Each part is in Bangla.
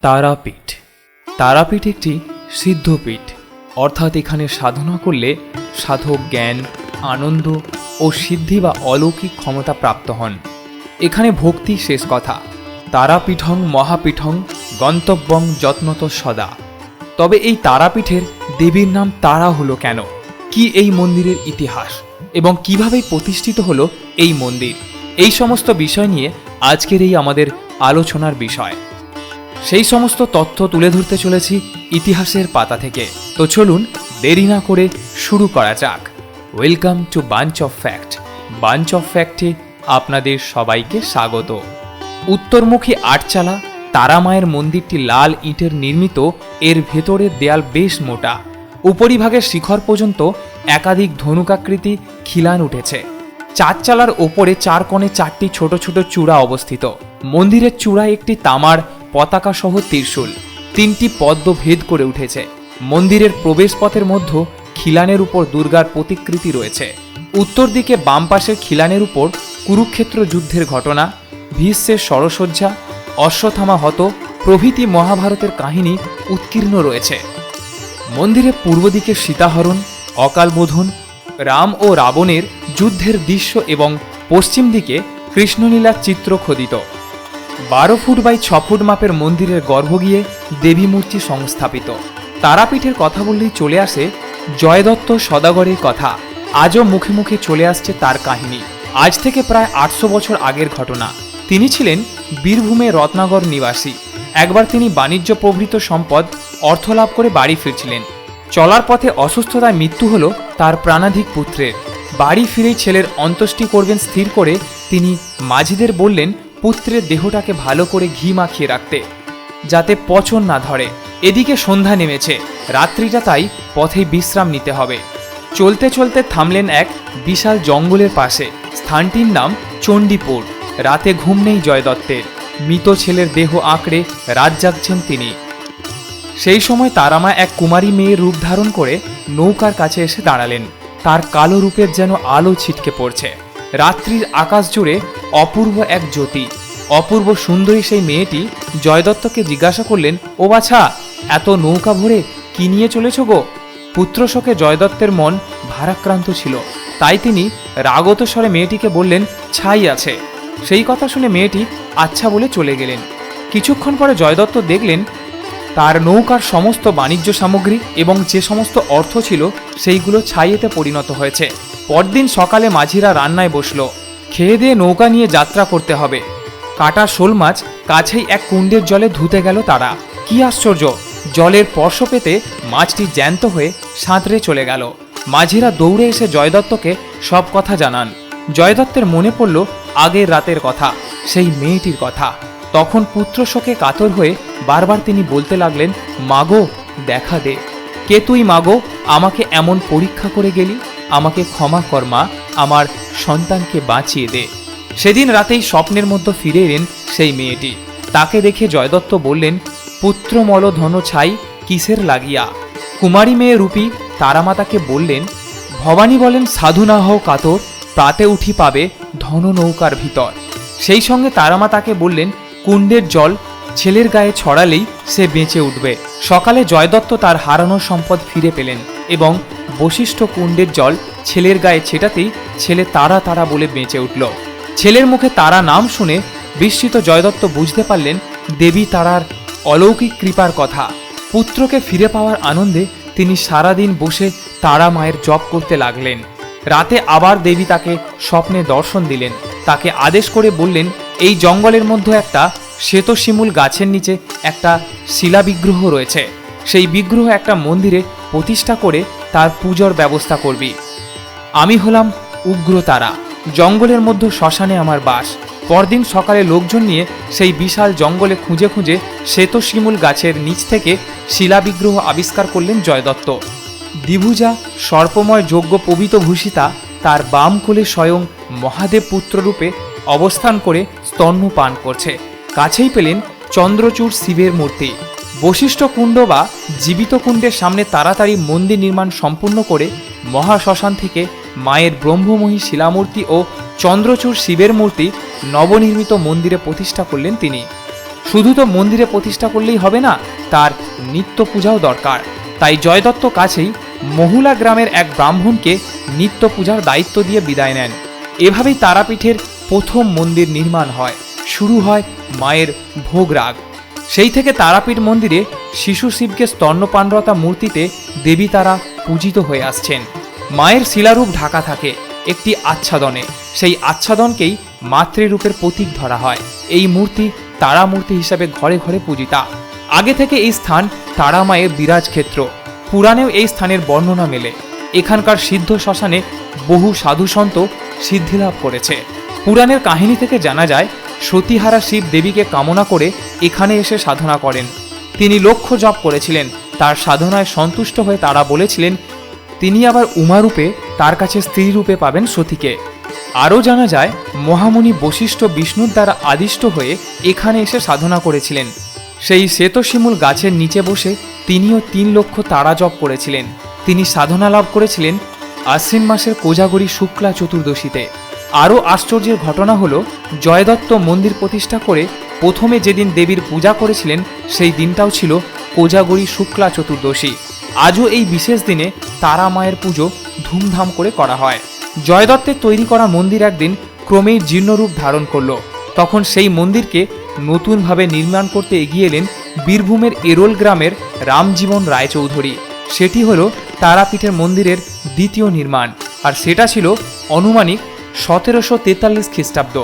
তারাপীঠ। তারাপীঠ একটি সিদ্ধপীঠ, অর্থাৎ এখানে সাধনা করলে সাধক জ্ঞান, আনন্দ ও সিদ্ধি বা অলৌকিক ক্ষমতা প্রাপ্ত হন। এখানে ভক্তি শেষ কথা। তারাপীঠং মহাপীঠং গন্তব্যং যত্নত সদা। তবে এই তারাপীঠের দেবীর নাম তারা হলো কেন? কি এই মন্দিরের ইতিহাস? এবং কীভাবে প্রতিষ্ঠিত হলো এই মন্দির? এই সমস্ত বিষয় নিয়ে আজকের এই আমাদের আলোচনার বিষয়। সেই সমস্ত তথ্য তুলে ধরতে চলেছি ইতিহাসের পাতা থেকে। তো চলুন দেরি না করে শুরু করা যাক। Welcome to bunch of fact bunch of ফ্যাক্টে আপনাদের সবাইকে স্বাগত। উত্তরমুখী আটচালা, তারামায়ের মন্দিরটি লাল ইটের নির্মিত, এর ভেতরের দেয়াল বেশ মোটা। উপরিভাগের শিখর পর্যন্ত একাধিক ধনুকাকৃতি খিলান উঠেছে। চারচালার ওপরে চার কোণে চারটি ছোট ছোট চূড়া অবস্থিত। মন্দিরের চূড়ায় একটি তামার পতাকা সহ ত্রিশূল। তিনটি পদ্ম ভেদ করে উঠেছে। মন্দিরের প্রবেশপথের মধ্যে খিলানের উপর দুর্গার প্রতিকৃতি রয়েছে। উত্তর দিকে বাম পাশের খিলানের উপর কুরুক্ষেত্র যুদ্ধের ঘটনা, ভীষ্মের সরসজ্জা, অশ্বত্থামা হত, প্রভৃতি মহাভারতের কাহিনী উৎকীর্ণ রয়েছে। মন্দিরের পূর্ব দিকে সীতাহরণ অকালবোধন রাম ও রাবণের যুদ্ধের দৃশ্য এবং পশ্চিম দিকে কৃষ্ণলীলার চিত্র খোদিত। বারো ফুট বাই ছ ফুট মাপের মন্দিরের গর্ভ গিয়ে দেবী মূর্তি সংস্থাপিত। তারাপীঠের কথা বললেই চলে আসে জয়দত্ত সদাগরের কথা। আজও মুখে মুখে চলে আসছে তার কাহিনী। আজ থেকে প্রায় আটশো বছর আগের ঘটনা। তিনি ছিলেন বীরভূমে রত্নাগর নিবাসী। একবার তিনি বাণিজ্য প্রভৃত সম্পদ অর্থ লাভ করে বাড়ি ফিরছিলেন। চলার পথে অসুস্থতায় মৃত্যু হল তার প্রাণাধিক পুত্রের। বাড়ি ফিরেই ছেলের অন্ত্যেষ্টি করবেন স্থির করে তিনি মাঝিদের বললেন পুত্রের দেহটাকে ভালো করে ঘি মাখিয়ে রাখতে, যাতে পচন না ধরে। এদিকে সন্ধ্যা নেমেছে। রাত্রিটা তাই পথে বিশ্রাম নিতে হবে। চলতে চলতে থামলেন এক বিশাল জঙ্গলের পাশে। স্থানটির নাম চণ্ডীপুর। রাতে ঘুম নেই জয় দত্তের মৃত ছেলের দেহ আঁকড়ে রাত জাগছেন তিনি। সেই সময় তারামা এক কুমারী মেয়ের রূপ ধারণ করে নৌকার কাছে এসে দাঁড়ালেন। তার কালো রূপের যেন আলো ছিটকে পড়ছে। রাত্রির আকাশ জুড়ে অপূর্ব এক জ্যোতি। অপূর্ব সুন্দরী সেই মেয়েটি জয়দত্তকে জিজ্ঞাসা করলেন, ও বাছা, এত নৌকা ভরে কি নিয়ে চলেছ গো? পুত্রশোকে জয়দত্তের মন ভারাক্রান্ত ছিল। তাই তিনি রাগত স্বরে মেয়েটিকে বললেন, ছাই আছে। সেই কথা শুনে মেয়েটি আচ্ছা বলে চলে গেলেন। কিছুক্ষণ পরে জয়দত্ত দেখলেন, তার নৌকার সমস্ত বাণিজ্য সামগ্রী এবং যে সমস্ত অর্থ ছিল, সেইগুলো ছাইয়েতে পরিণত হয়েছে। পরদিন সকালে মাঝিরা রান্নায় বসল। খেয়ে দিয়ে নৌকা নিয়ে যাত্রা করতে হবে। কাটা শোল মাছ কাছেই এক কুণ্ডের জলে ধুতে গেল তারা। কি আশ্চর্য! জলের স্পর্শ পেতে মাছটি জ্যান্ত হয়ে সাঁতরে চলে গেল। মাঝিরা দৌড়ে এসে জয়দত্তকে সব কথা জানান। জয়দত্তের মনে পড়ল আগের রাতের কথা, সেই মেয়েটির কথা। তখন পুত্র শোকে কাতর হয়ে বারবার তিনি বলতে লাগলেন, মাগো, দেখা দে। কে তুই মাগো? আমাকে এমন পরীক্ষা করে গেলি? আমাকে ক্ষমা কর মা। আমার সন্তানকে বাঁচিয়ে দে। সেদিন রাতেই স্বপ্নের মধ্যে ফিরে এলেন সেই মেয়েটি। তাকে দেখে জয়দত্ত বললেন, পুত্র মল ধন ছাই, কিসের লাগিয়া? কুমারী মেয়ে রূপী তারামাতাকে বললেন, ভবানী বলেন, সাধু না হও কাতর, প্রাতে উঠি পাবে ধন নৌকার ভিতর। সেই সঙ্গে তারামা তাকে বললেন, কুণ্ডের জল ছেলের গায়ে ছড়ালেই সে বেঁচে উঠবে। সকালে জয়দত্ত তার হারানো সম্পদ ফিরে পেলেন এবং বশিষ্ঠ কুণ্ডের জল ছেলের গায়ে ছেটাতেই ছেলে তারা তারা বলে বেঁচে উঠল। ছেলের মুখে তারা নাম শুনে বিস্মিত জয়দত্ত বুঝতে পারলেন দেবী তারার অলৌকিক কৃপার কথা। পুত্রকে ফিরে পাওয়ার আনন্দে তিনি সারাদিন বসে তারা মায়ের জপ করতে লাগলেন। রাতে আবার দেবী তাকে স্বপ্নে দর্শন দিলেন। তাকে আদেশ করে বললেন, এই জঙ্গলের মধ্যে একটা শ্বেতশিমুল গাছের নিচে একটা শিলা বিগ্রহ রয়েছে। সেই বিগ্রহ একটা মন্দিরে প্রতিষ্ঠা করে তার পুজোর ব্যবস্থা করবি। আমি হলাম উগ্রতারা জঙ্গলের মধ্যে শ্মশানে আমার বাস। পরদিন সকালে লোকজন নিয়ে সেই বিশাল জঙ্গলে খুঁজে খুঁজে শ্বেতশিমুল গাছের নিচ থেকে শিলাবিগ্রহ আবিষ্কার করলেন জয়দত্ত। দ্বিভুজা, সর্পময় যজ্ঞ পবিত ভূষিতা তার বাম কোলে স্বয়ং মহাদেব পুত্ররূপে অবস্থান করে স্তন্য পান করছে। কাছেই পেলেন চন্দ্রচূড় শিবের মূর্তি। বশিষ্ঠ কুণ্ড বা জীবিত কুণ্ডের সামনে তাড়াতাড়ি মন্দির নির্মাণ সম্পূর্ণ করে মহাশ্মশান থেকে মায়ের ব্রহ্মময়ী শিলামূর্তি ও চন্দ্রচূড় শিবের মূর্তি নবনির্মিত মন্দিরে প্রতিষ্ঠা করলেন তিনি। শুধু তো মন্দিরে প্রতিষ্ঠা করলেই হবে না, তার নিত্য পূজাও দরকার। তাই জয়দত্ত কাছেই মহুলা গ্রামের এক ব্রাহ্মণকে নিত্য পূজার দায়িত্ব দিয়ে বিদায় নেন। এভাবেই তারাপীঠের প্রথম মন্দির নির্মাণ হয়। শুরু হয় মায়ের ভোগরাগ। সেই থেকে তারাপীঠ মন্দিরে শিশু শিবকে স্তন্যপানরতা মূর্তিতে দেবী তারা পূজিত হয়ে আসছেন। মায়ের শিলারূপ ঢাকা থাকে একটি আচ্ছাদনে। সেই আচ্ছাদনকেই মাতৃরূপের প্রতীক ধরা হয়। এই মূর্তি তারা মূর্তি হিসাবে ঘরে ঘরে পূজিতা। আগে থেকে এই স্থান তারা মায়ের বিরাজ ক্ষেত্র। পুরাণেও এই স্থানের বর্ণনা মেলে। এখানকার সিদ্ধ শ্মশানে বহু সাধুসন্ত সিদ্ধিলাভ করেছে। পুরাণের কাহিনী থেকে জানা যায়, সতীহারা শিব দেবীকে কামনা করে এখানে এসে সাধনা করেন। তিনি লক্ষ্য জপ করেছিলেন। তার সাধনায় সন্তুষ্ট হয়ে তারা বলেছিলেন তিনি আবার উমারূপে তার কাছে স্ত্রী রূপে পাবেন সতীকে। আরও জানা যায় মহামুনি বশিষ্ঠ বিষ্ণুর দ্বারা আদিষ্ট হয়ে এখানে এসে সাধনা করেছিলেন। সেই শ্বেতশিমুল গাছের নিচে বসে তিনিও তিন লক্ষ তারা জপ করেছিলেন। তিনি সাধনা লাভ করেছিলেন আশ্বিন মাসের কোজাগরী শুক্লা চতুর্দশীতে। আরও আশ্চর্যের ঘটনা হল, জয়দত্ত মন্দির প্রতিষ্ঠা করে প্রথমে যেদিন দেবীর পূজা করেছিলেন, সেই দিনটাও ছিল কোজাগরী শুক্লা চতুর্দশী। আজও এই বিশেষ দিনে তারা মায়ের পুজো ধুমধাম করে করা হয়। জয়দত্তের তৈরি করা মন্দির একদিন ক্রমেই জীর্ণরূপ ধারণ করল। তখন সেই মন্দিরকে নতুনভাবে নির্মাণ করতে এগিয়ে এলেন বীরভূমের এরোল গ্রামের রামজীবন রায়চৌধুরী। সেটি হলো তারাপীঠের মন্দিরের দ্বিতীয় নির্মাণ, আর সেটা ছিল অনুমানিক সতেরোশো তেতাল্লিশ খ্রিস্টাব্দ।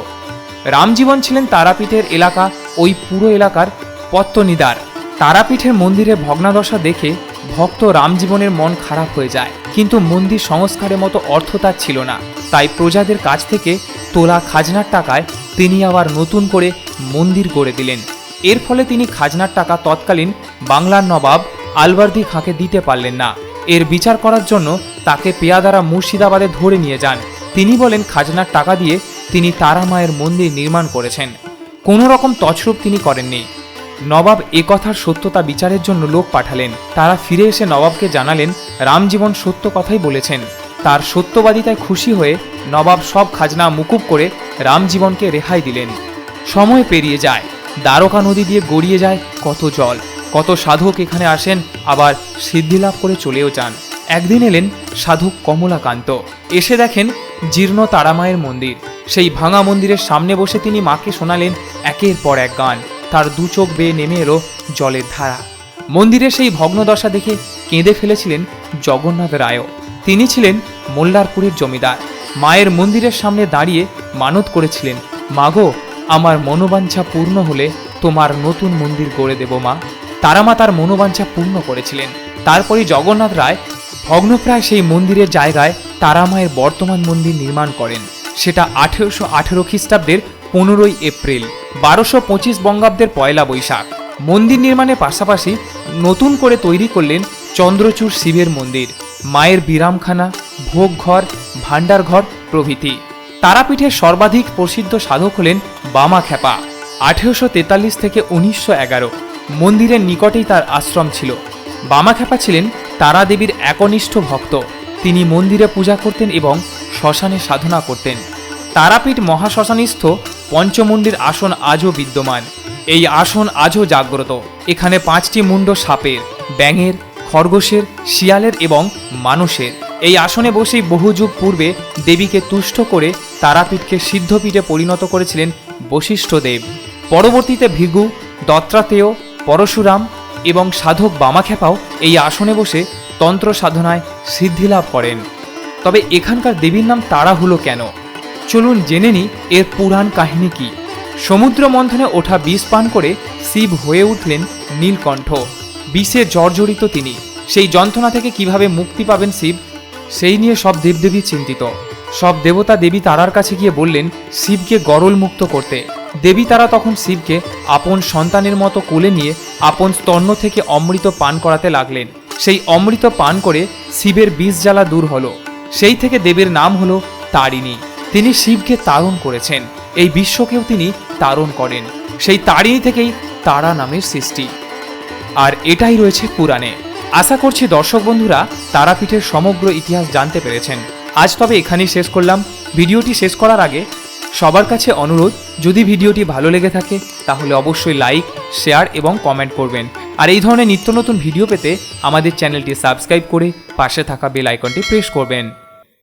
রামজীবন ছিলেন তারাপীঠের এলাকা, ওই পুরো এলাকার পত্তনিদার। তারাপীঠের মন্দিরের ভগ্নাদশা দেখে ভক্ত রামজীবনের মন খারাপ হয়ে যায়। কিন্তু মন্দির সংস্কারের মতো অর্থ তার ছিল না। তাই প্রজাদের কাছ থেকে তোলা খাজনার টাকায় তিনি আবার নতুন করে মন্দির গড়ে দিলেন। এর ফলে তিনি খাজনার টাকা তৎকালীন বাংলার নবাব আলবার্দি খাঁকে দিতে পারলেন না। এর বিচার করার জন্য তাকে পেয়াদারা মুর্শিদাবাদে ধরে নিয়ে যান। তিনি বলেন, খাজনার টাকা দিয়ে তিনি তারা মায়ের মন্দির নির্মাণ করেছেন। কোনো রকম তছরূপ তিনি করেননি। নবাব এ কথার সত্যতা বিচারের জন্য লোক পাঠালেন। তারা ফিরে এসে নবাবকে জানালেন, রামজীবন সত্য কথাই বলেছেন। তার সত্যবাদিতায় খুশি হয়ে নবাব সব খাজনা মুকুব করে রামজীবনকে রেহাই দিলেন। সময় পেরিয়ে যায়, দ্বারকা নদী দিয়ে গড়িয়ে যায় কত জল। কত সাধক এখানে আসেন, আবার সিদ্ধিলাভ করে চলেও যান। একদিন এলেন সাধক কমলাকান্ত। এসে দেখেন জীর্ণ তারামায়ের মন্দির। সেই ভাঙা মন্দিরের সামনে বসে তিনি মাকে শোনালেন একের পর এক গান। তার দু চোখ বেয়ে নেমে এলো জলের ধারা। মন্দিরের সেই ভগ্নদশা দেখে কেঁদে ফেলেছিলেন জগন্নাথ রায়ও। তিনি ছিলেন মোল্লারপুরের জমিদার। মায়ের মন্দিরের সামনে দাঁড়িয়ে মানত করেছিলেন, মাগো, আমার মনোবাঞ্ছা পূর্ণ হলে তোমার নতুন মন্দির গড়ে দেব মা। তারামা তার মনোবাঞ্ছা পূর্ণ করেছিলেন। তারপরই জগন্নাথ রায় ভগ্নপ্রায় সেই মন্দিরের জায়গায় তারামায়ের বর্তমান মন্দির নির্মাণ করেন। সেটা আঠেরোশো আঠেরো খ্রিস্টাব্দের পনেরোই এপ্রিল, বারোশো পঁচিশ বঙ্গাব্দের পয়লা বৈশাখ। মন্দির নির্মাণের পাশাপাশি নতুন করে তৈরি করলেন চন্দ্রচূড় শিবের মন্দির, মায়ের বিরামখানা, ভোগঘর, ভাণ্ডারঘর প্রভৃতি। তারাপীঠের সর্বাধিক প্রসিদ্ধ সাধক হলেন বামা খ্যাপা। আঠেরোশো তেতাল্লিশ থেকে উনিশশো এগারো, মন্দিরের নিকটেই তার আশ্রম ছিল। বামাখ্যাপা ছিলেন তারা দেবীর একনিষ্ঠ ভক্ত। তিনি মন্দিরে পূজা করতেন এবং শ্মশানে সাধনা করতেন। তারাপীঠ মহাশ্মশানস্থ পঞ্চমুণ্ডির আসন আজও বিদ্যমান। এই আসন আজও জাগ্রত। এখানে পাঁচটি মুণ্ড সাপের, ব্যাঙের, খরগোশের, শিয়ালের এবং মানুষের। এই আসনে বসেই বহু যুগ পূর্বে দেবীকে তুষ্ট করে তারাপীঠকে সিদ্ধপীঠে পরিণত করেছিলেন বশিষ্ঠদেব পরবর্তীতে ভৃগু, দত্তাত্রেয়, পরশুরাম এবং সাধক বামাখ্যাপাও এই আসনে বসে তন্ত্র সাধনায় সিদ্ধিলাভ করেন। তবে এখানকার দেবীর নাম তারা হলো কেন? চলুন জেনে নি এর পুরাণ কাহিনী কি। সমুদ্র মন্থনে ওঠা বিষ পান করে শিব হয়ে উঠলেন নীলকণ্ঠ। বিষে জর্জরিত তিনি। সেই যন্ত্রণা থেকে কীভাবে মুক্তি পাবেন শিব, সেই নিয়ে সব দেবদেবী চিন্তিত। সব দেবতা দেবী তারার কাছে গিয়ে বললেন, শিবকে গরল মুক্ত করতে। দেবী তারা তখন শিবকে আপন সন্তানের মতো কোলে নিয়ে আপন স্তন্য থেকে অমৃত পান করাতে লাগলেন। সেই অমৃত পান করে শিবের বিষ জ্বালা দূর হলো। সেই থেকে দেবীর নাম হলো তারিণী। তিনি শিবকে তারণ করেছেন। এই বিশ্বকেও তিনি তারণ করেন। সেই তারিণী থেকেই তারা নামের সৃষ্টি। আর এটাই রয়েছে পুরাণে। আশা করছি দর্শক বন্ধুরা, তারাপীঠের সমগ্র ইতিহাস জানতে পেরেছেন। আজ তবে এখানেই শেষ করলাম। ভিডিওটি শেষ করার আগে সবার কাছে অনুরোধ, যদি ভিডিওটি ভালো লেগে থাকে, তাহলে অবশ্যই লাইক, শেয়ার এবং কমেন্ট করবেন। আর এই ধরনের নিত্য নতুন ভিডিও পেতে আমাদের চ্যানেলটি সাবস্ক্রাইব করে পাশে থাকা বেল আইকনটি প্রেস করবেন।